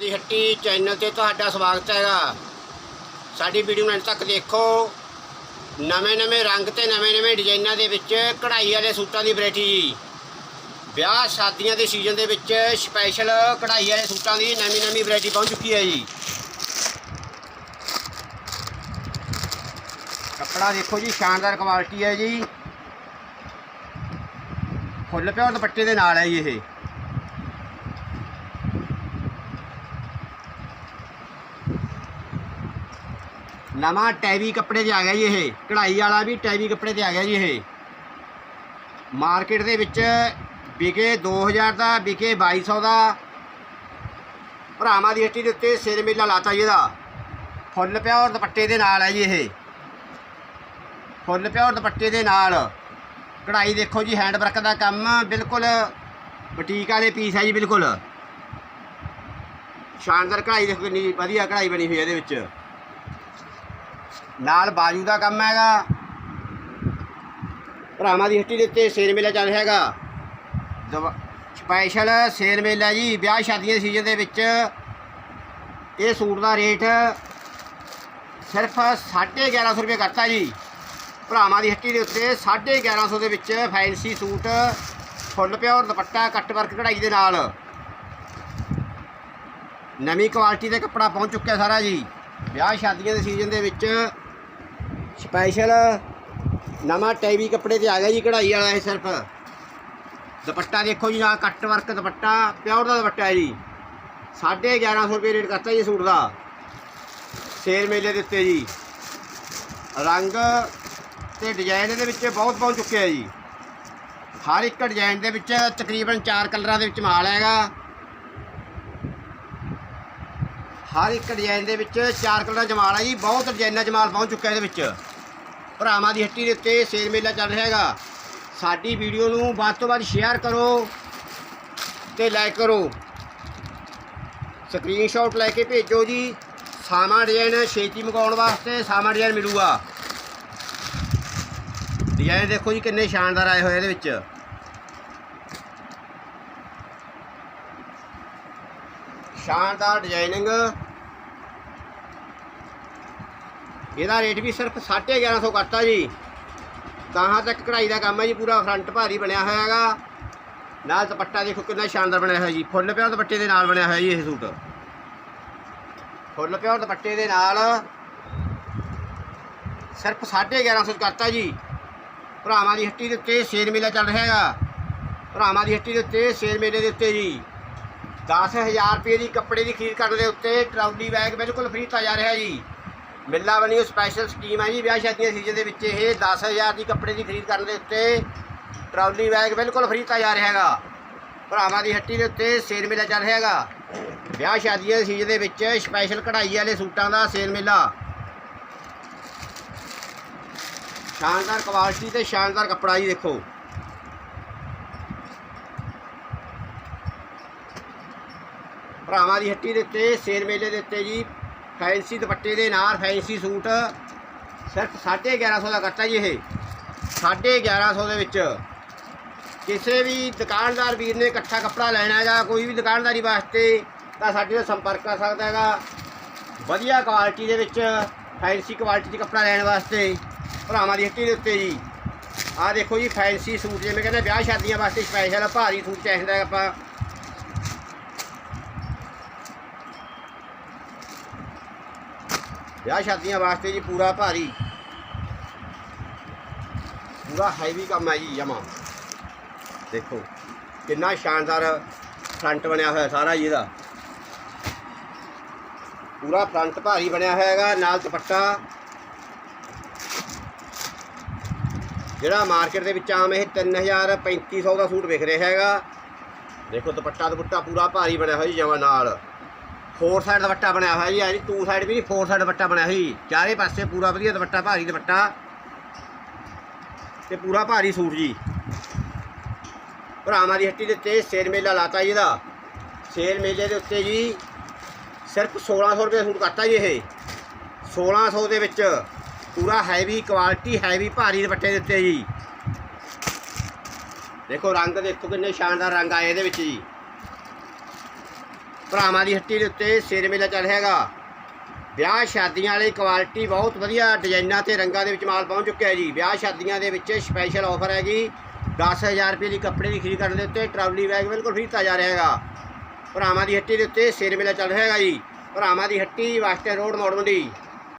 ਦੀ ਹੱਟੀ ਚੈਨਲ ਤੇ ਤੁਹਾਡਾ ਸਵਾਗਤ ਹੈਗਾ। ਸਾਡੀ ਵੀਡੀਓ ਨੂੰ ਅੰਤ ਤੱਕ ਦੇਖੋ। ਨਵੇਂ ਨਵੇਂ ਰੰਗ ਤੇ ਨਵੇਂ ਨਵੇਂ ਡਿਜ਼ਾਈਨਾਂ ਦੇ ਵਿੱਚ ਕਢਾਈ ਵਾਲੇ ਸੂਟਾਂ ਦੀ ਵੈਰਾਈਟੀ ਜੀ। ਵਿਆਹ ਸ਼ਾਦੀਆਂ ਦੇ ਸੀਜ਼ਨ ਦੇ ਵਿੱਚ ਸਪੈਸ਼ਲ ਕਢਾਈ ਵਾਲੇ ਸੂਟਾਂ ਦੀ ਨਵੀਂ ਨਵੀਂ ਵੈਰਾਈਟੀ ਪਹੁੰਚ ਚੁੱਕੀ ਹੈ ਜੀ। ਕੱਪੜਾ ਦੇਖੋ ਜੀ, ਸ਼ਾਨਦਾਰ ਕੁਆਲਿਟੀ ਹੈ ਜੀ। ਫੁੱਲ ਪਿਓਰ ਦੁਪੱਟੇ ਦੇ ਨਾਲ ਹੈ ਜੀ ਇਹ। ਨਵਾਂ ਟੈਵੀ ਕੱਪੜੇ ਤੇ ਆ ਗਿਆ ਜੀ ਇਹ। ਕਢਾਈ ਵਾਲਾ ਵੀ ਟੈਵੀ ਕੱਪੜੇ ਤੇ ਆ ਗਿਆ ਜੀ ਇਹ। ਮਾਰਕੀਟ ਦੇ ਵਿੱਚ ਵਿਕੇ 2000 ਦਾ, ਵਿਕੇ 2200 ਦਾ। ਭਰਾਵਾਂ ਦੀ ਹੱਟੀ ਦੇ ਉੱਤੇ ਸਿਰ ਮੇਲਾ ਲਾਤਾ ਜੀ ਇਹਦਾ। ਫੁੱਲ ਪਿਓਰ ਦੁਪੱਟੇ ਦੇ ਨਾਲ ਹੈ ਜੀ ਇਹ। ਫੁੱਲ ਪਿਓਰ ਦੁਪੱਟੇ ਦੇ ਨਾਲ। ਕਢਾਈ ਦੇਖੋ ਜੀ ਹੈਂਡ ਵਰਕ ਦਾ ਕੰਮ ਬਿਲਕੁਲ ਬੁਟੀਕ ਵਾਲੇ ਪੀਸ ਹੈ ਜੀ, ਬਿਲਕੁਲ। ਸ਼ਾਨਦਾਰ ਕਢਾਈ ਦੇਖੋ ਕਿੰਨੀ ਵਧੀਆ ਕਢਾਈ ਬਣੀ ਹੋਈ ਹੈ ਇਹਦੇ ਵਿੱਚ। ਨਾਲ ਬਾਜੂ ਦਾ ਕੰਮ ਹੈਗਾ। ਭਰਾਵਾਂ ਦੀ ਹੱਟੀ ਦੇ ਉੱਤੇ ਸੇਲ ਮੇਲਾ ਚੱਲ ਰਿਹਾ ਹੈਗਾ। ਦਵਾ- ਸਪੈਸ਼ਲ ਸੇਲ ਮੇਲਾ ਜੀ, ਵਿਆਹ ਸ਼ਾਦੀਆਂ ਦੇ ਸੀਜ਼ਨ ਦੇ ਵਿੱਚ। ਇਹ ਸੂਟ ਦਾ ਰੇਟ ਸਿਰਫ 1150 ਰੁਪਏ ਕਰਤਾ ਜੀ। ਭਰਾਵਾਂ ਦੀ ਹੱਟੀ ਦੇ ਉੱਤੇ 1150 ਦੇ ਵਿੱਚ ਫੈਂਸੀ ਸੂਟ, ਫੁੱਲ ਪਿਓਰ ਦੁਪੱਟਾ, ਕੱਟ ਵਰਕ ਕਢਾਈ ਦੇ ਨਾਲ। ਨਵੀਂ ਕੁਆਲਿਟੀ ਦਾ ਕੱਪੜਾ ਪਹੁੰਚ ਚੁੱਕਿਆ ਸਾਰਾ ਜੀ। ਵਿਆਹ ਸ਼ਾਦੀਆਂ ਦੇ ਸੀਜ਼ਨ ਦੇ ਵਿੱਚ ਸਪੈਸ਼ਲ ਨਵਾਂ ਟੈਵੀ ਕੱਪੜੇ ਤੇ ਆ ਗਿਆ ਜੀ ਕਢਾਈ ਵਾਲਾ ਇਹ ਸਿਰਫ। ਦੁਪੱਟਾ ਦੇਖੋ ਜੀ ਨਾਲ ਕੱਟ ਵਰਕ ਦੁਪੱਟਾ, ਪਿਓਰ ਦਾ ਦੁਪੱਟਾ ਹੈ ਜੀ। 1150 ਰੁਪਏ ਰੇਟ ਕਰਤਾ ਜੀ ਸੂਟ ਦਾ। ਸੇਲ ਮੇਲੇ ਦੇ ਉੱਤੇ ਜੀ। ਰੰਗ ਤੇ ਡਿਜ਼ਾਈਨ ਇਹਦੇ ਵਿੱਚ ਬਹੁਤ ਪਹੁੰਚ ਚੁੱਕਿਆ ਜੀ। ਹਰ ਇੱਕ ਡਿਜ਼ਾਈਨ ਦੇ ਵਿੱਚ ਤਕਰੀਬਨ 4 ਕਲਰਾਂ ਦੇ ਵਿੱਚ ਮਾਲ ਹੈਗਾ। ਹਰ ਇੱਕ ਡਿਜ਼ਾਈਨ ਦੇ ਵਿੱਚ 4 ਕਲਰਾਂ ਚ ਮਾਲ ਹੈ ਜੀ। ਬਹੁਤ ਡਿਜ਼ਾਈਨਾਂ ਚ ਮਾਲ ਪਹੁੰਚ ਚੁੱਕਿਆ ਇਹਦੇ ਵਿੱਚ। ਭਰਾਵਾਂ ਦੀ ਹੱਟੀ ਦੇ ਉੱਤੇ ਸੇਲ ਮੇਲਾ ਚੱਲ ਰਿਹਾ ਹੈਗਾ। ਸਾਡੀ ਵੀਡੀਓ ਨੂੰ ਵੱਧ ਤੋਂ ਵੱਧ ਸ਼ੇਅਰ ਕਰੋ ਤੇ ਲਾਈਕ ਕਰੋ। ਸਕਰੀਨਸ਼ਾਟ ਲੈ ਕੇ ਭੇਜੋ ਜੀ। ਸਾਮਾ ਡਿਜ਼ਾਈਨ ਛੇਤੀ ਮੰਗਾਉਣ ਵਾਸਤੇ ਸਾਮਾ ਡਿਜ਼ਾਈਨ ਮਿਲੂਗਾ। ਡਿਜ਼ਾਈਨ ਦੇਖੋ ਜੀ ਕਿੰਨੇ ਸ਼ਾਨਦਾਰ ਆਏ ਹੋਏ ਇਹਦੇ ਵਿੱਚ। ਸ਼ਾਨਦਾਰ ਡਿਜ਼ਾਈਨਿੰਗ ਇਹਦਾ ਰੇਟ ਵੀ ਸਿਰਫ 1150 ਕਰਤਾ ਜੀ। ਗਾਹਾਂ ਤੱਕ ਕਢਾਈ ਦਾ ਕੰਮ ਹੈ ਜੀ, ਪੂਰਾ ਫਰੰਟ ਭਾਰੀ ਬਣਿਆ ਹੋਇਆ ਹੈਗਾ। ਨਾਲ ਦੁਪੱਟਾ ਦੇਖੋ ਕਿੰਨਾ ਸ਼ਾਨਦਾਰ ਬਣਿਆ ਹੋਇਆ ਜੀ। ਫੁੱਲ ਪਿਆ ਦੁਪੱਟੇ ਦੇ ਨਾਲ ਬਣਿਆ ਹੋਇਆ ਜੀ ਇਹ ਸੂਟ। ਫੁੱਲ ਪਿਓਰ ਦੁਪੱਟੇ ਦੇ ਨਾਲ। ਸਿਰਫ 1150 ਕਰਤਾ ਜੀ। ਭਰਾਵਾਂ ਦੀ ਹੱਟੀ ਦੇ ਉੱਤੇ ਸ਼ੇਰ ਮੇਲਾ ਚੱਲ ਰਿਹਾ ਹੈਗਾ। ਭਰਾਵਾਂ ਦੀ ਹੱਟੀ ਦੇ ਉੱਤੇ ਸ਼ੇਰ ਮੇਲੇ ਦੇ ਉੱਤੇ ਜੀ। 10000 ਰੁਪਏ ਦੀ ਕੱਪੜੇ ਦੀ ਖਰੀਦ ਕਰਨ ਦੇ ਉੱਤੇ ਟਰਾਲੀ ਬੈਗ ਬਿਲਕੁਲ ਫ੍ਰੀ ਦਿੱਤਾ ਜਾ ਰਿਹਾ ਜੀ। ਮਿੱਲਾ ਬਣੀ ਸਪੈਸ਼ਲ ਸਕੀਮ ਹੈ ਜੀ, ਵਿਆਹ ਸ਼ਾਦੀਆਂ ਸੀਜ਼ਨ ਦੇ ਵਿੱਚ ਇਹ 10000 ਦੀ ਕੱਪੜੇ ਦੀ ਖਰੀਦ ਕਰਨ ਦੇ ਉੱਤੇ ਟਰਾਲੀ ਬੈਗ ਬਿਲਕੁਲ ਫ੍ਰੀ ਦਿੱਤਾ ਜਾ ਰਿਹਾ ਹੈਗਾ। ਭਰਾਵਾਂ ਦੀ ਹੱਟੀ ਦੇ ਉੱਤੇ ਸੇਲ ਮੇਲਾ ਚੱਲ ਰਿਹਾ ਹੈਗਾ। ਵਿਆਹ ਸ਼ਾਦੀਆਂ ਦੇ ਸੀਜ਼ਨ ਦੇ ਵਿੱਚ ਸਪੈਸ਼ਲ ਕਢਾਈ ਵਾਲੇ ਸੂਟਾਂ ਦਾ ਸੇਲ ਮੇਲਾ। ਸ਼ਾਨਦਾਰ ਕੁਆਲਿਟੀ ਤੇ ਸ਼ਾਨਦਾਰ ਕੱਪੜਾ ਜੀ ਦੇਖੋ। ਭਰਾਵਾਂ ਦੀ ਹੱਟੀ ਦੇ ਉੱਤੇ ਸੇਲ ਮੇਲੇ ਦੇ ਉੱਤੇ ਜੀ ਫੈਂਸੀ ਦੁਪੱਟੇ ਦੇ ਨਾਲ ਫੈਂਸੀ ਸੂਟ। ਸਿਰਫ 1150 ਦਾ ਕਰਤਾ ਜੀ ਇਹ। 1150 ਦੇ ਵਿੱਚ ਕਿਸੇ ਵੀ ਦੁਕਾਨਦਾਰ ਵੀਰ ਨੇ ਇਕੱਠਾ ਕੱਪੜਾ ਲੈਣਾ ਹੈਗਾ, ਕੋਈ ਵੀ ਦੁਕਾਨਦਾਰੀ ਵਾਸਤੇ, ਤਾਂ ਸਾਡੇ ਨਾਲ ਸੰਪਰਕ ਕਰ ਸਕਦਾ ਹੈਗਾ। ਵਧੀਆ ਕੁਆਲਿਟੀ ਦੇ ਵਿੱਚ ਫੈਂਸੀ ਕੁਆਲਿਟੀ 'ਚ ਕੱਪੜਾ ਲੈਣ ਵਾਸਤੇ ਭਰਾਵਾਂ ਦੀ ਹੱਟੀ ਦੇ ਉੱਤੇ ਜੀ। ਆਹ ਦੇਖੋ ਜੀ, ਫੈਂਸੀ ਸੂਟ ਜਿਵੇਂ ਕਹਿੰਦੇ ਵਿਆਹ ਸ਼ਾਦੀਆਂ ਵਾਸਤੇ ਸਪੈਸ਼ਲ ਭਾਰੀ ਸੂਟ ਚਾਹੀਦਾ ਆਪਾਂ। ਵਿਆਹ ਸ਼ਾਦੀਆਂ ਵਾਸਤੇ ਜੀ ਪੂਰਾ ਭਾਰੀ। ਪੂਰਾ ਹੈਵੀ ਕੰਮ ਹੈ ਜੀ ਜਮਾ। ਦੇਖੋ, ਕਿੰਨਾ ਸ਼ਾਨਦਾਰ ਫਰੰਟ ਬਣਿਆ ਹੋਇਆ ਸਾਰਾ ਜੀ ਇਹਦਾ। ਪੂਰਾ ਫਰੰਟ ਭਾਰੀ ਬਣਿਆ ਹੋਇਆ ਹੈਗਾ, ਨਾਲ ਦੁਪੱਟਾ। ਜਿਹੜਾ ਮਾਰਕੀਟ ਦੇ ਵਿੱਚ ਆਮ ਇਹ 3000 3500 ਦਾ ਸੂਟ ਵਿਕ ਰਿਹਾ ਹੈਗਾ। ਦੇਖੋ ਦੁਪੱਟਾ ਦੁਪੱਟਾ ਪੂਰਾ ਭਾਰੀ ਬਣਿਆ ਹੋਇਆ ਜੀ ਜਮਾ ਨਾਲ। ਫੋਰ ਸਾਈਡ ਦੁਪੱਟਾ ਬਣਿਆ ਹੋਇਆ ਜੀ ਆ ਜੀ ਟੂ ਸਾਈਡ ਵੀ ਨਹੀਂ ਫੋਰ ਸਾਈਡ ਦੁਪੱਟਾ ਬਣਿਆ ਹੋਇਆ ਜੀ ਚਾਰੇ ਪਾਸੇ ਪੂਰਾ ਵਧੀਆ ਦੁਪੱਟਾ, ਭਾਰੀ ਦੁਪੱਟਾ। ਤੇ ਪੂਰਾ ਭਾਰੀ ਸੂਟ ਜੀ। ਭਰਾਵਾਂ ਦੀ ਹੱਟੀ ਦੇ ਉੱਤੇ ਸੇਲ ਮੇਲਾ ਲਾਤਾ ਜੀ ਇਹਦਾ। ਸੇਲ ਮੇਲੇ ਦੇ ਉੱਤੇ ਜੀ ਸਿਰਫ 1600 ਰੁਪਏ ਸੂਟ ਕਰਤਾ ਜੀ ਇਹ। 1600 ਦੇ ਵਿੱਚ ਪੂਰਾ ਹੈਵੀ ਕੁਆਲਿਟੀ ਹੈਵੀ ਭਾਰੀ ਦੁਪੱਟੇ ਦੇ ਉੱਤੇ ਜੀ। ਦੇਖੋ ਰੰਗ ਦੇਖੋ ਕਿੰਨੇ ਸ਼ਾਨਦਾਰ ਰੰਗ ਆਏ ਇਹਦੇ ਵਿੱਚ ਜੀ। ਭਰਾਵਾਂ ਦੀ ਹੱਟੀ ਦੇ ਉੱਤੇ ਸਿਰ ਮੇਲਾ ਚੱਲ ਰਿਹਾ ਹੈਗਾ ਵਿਆਹ ਸ਼ਾਦੀਆਂ ਵਾਲੀ ਕੁਆਲਿਟੀ ਬਹੁਤ ਵਧੀਆ ਡਿਜ਼ਾਈਨਾਂ ਤੇ ਰੰਗਾਂ ਦੇ ਵਿੱਚ ਮਾਲ ਪਹੁੰਚ ਚੁੱਕਿਆ ਹੈ ਜੀ। ਵਿਆਹ ਸ਼ਾਦੀਆਂ ਦੇ ਵਿੱਚ ਸਪੈਸ਼ਲ ਆਫਰ ਹੈਗੀ। 10000 ਰੁਪਏ ਦੀ ਕੱਪੜੇ ਦੀ ਖਰੀਦ ਕਰਨ ਦੇ ਉੱਤੇ ਟਰਾਲੀ ਬੈਗ ਬਿਲਕੁਲ ਫ੍ਰੀ ਦਿੱਤਾ ਜਾ ਰਿਹਾ ਹੈਗਾ ਭਰਾਵਾਂ ਦੀ ਹੱਟੀ ਦੇ ਉੱਤੇ ਸਿਰ ਮੇਲਾ ਚੱਲ ਰਿਹਾ ਹੈਗਾ ਜੀ। ਭਰਾਵਾਂ ਦੀ ਹੱਟੀ ਵਾਸਤੇ ਰੋਡ ਮੋੜ ਮੰਡੀ